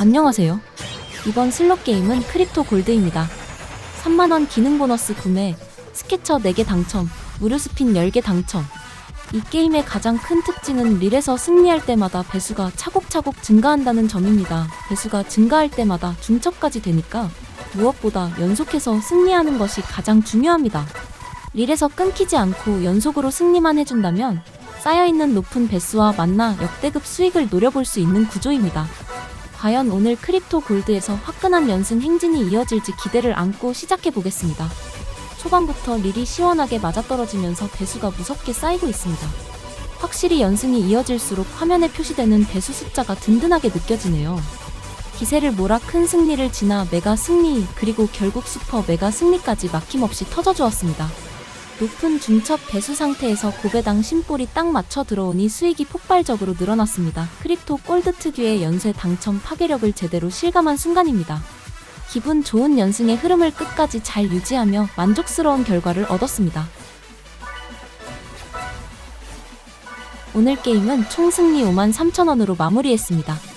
안녕하세요. 이번 슬롯 게임은 크립토 골드입니다. 3만원 기능 보너스 구매, 스케쳐 4개 당첨, 무료 스핀 10개 당첨. 이 게임의 가장 큰 특징은 릴에서 승리할 때마다 배수가 차곡차곡 증가한다는 점입니다. 배수가 증가할 때마다 중첩까지 되니까 무엇보다 연속해서 승리하는 것이 가장 중요합니다. 릴에서 끊기지 않고 연속으로 승리만 해준다면 쌓여있는 높은 배수와 만나 역대급 수익을 노려볼 수 있는 구조입니다. 과연 오늘 크립토 골드에서 화끈한 연승 행진이 이어질지 기대를 안고 시작해 보겠습니다. 초반부터 릴이 시원하게 맞아떨어지면서 배수가 무섭게 쌓이고 있습니다. 확실히 연승이 이어질수록 화면에 표시되는 배수 숫자가 든든하게 느껴지네요. 기세를 몰아 큰 승리를 지나 메가 승리, 그리고 결국 슈퍼 메가 승리까지 막힘없이 터져주었습니다. 높은 중첩 배수 상태에서 고배당 심볼이 딱 맞춰 들어오니 수익이 폭발적으로 늘어났습니다. 크립토 골드 특유의 연쇄 당첨 파괴력을 제대로 실감한 순간입니다. 기분 좋은 연승의 흐름을 끝까지 잘 유지하며 만족스러운 결과를 얻었습니다. 오늘 게임은 총 승리 5만 3천원으로 마무리했습니다.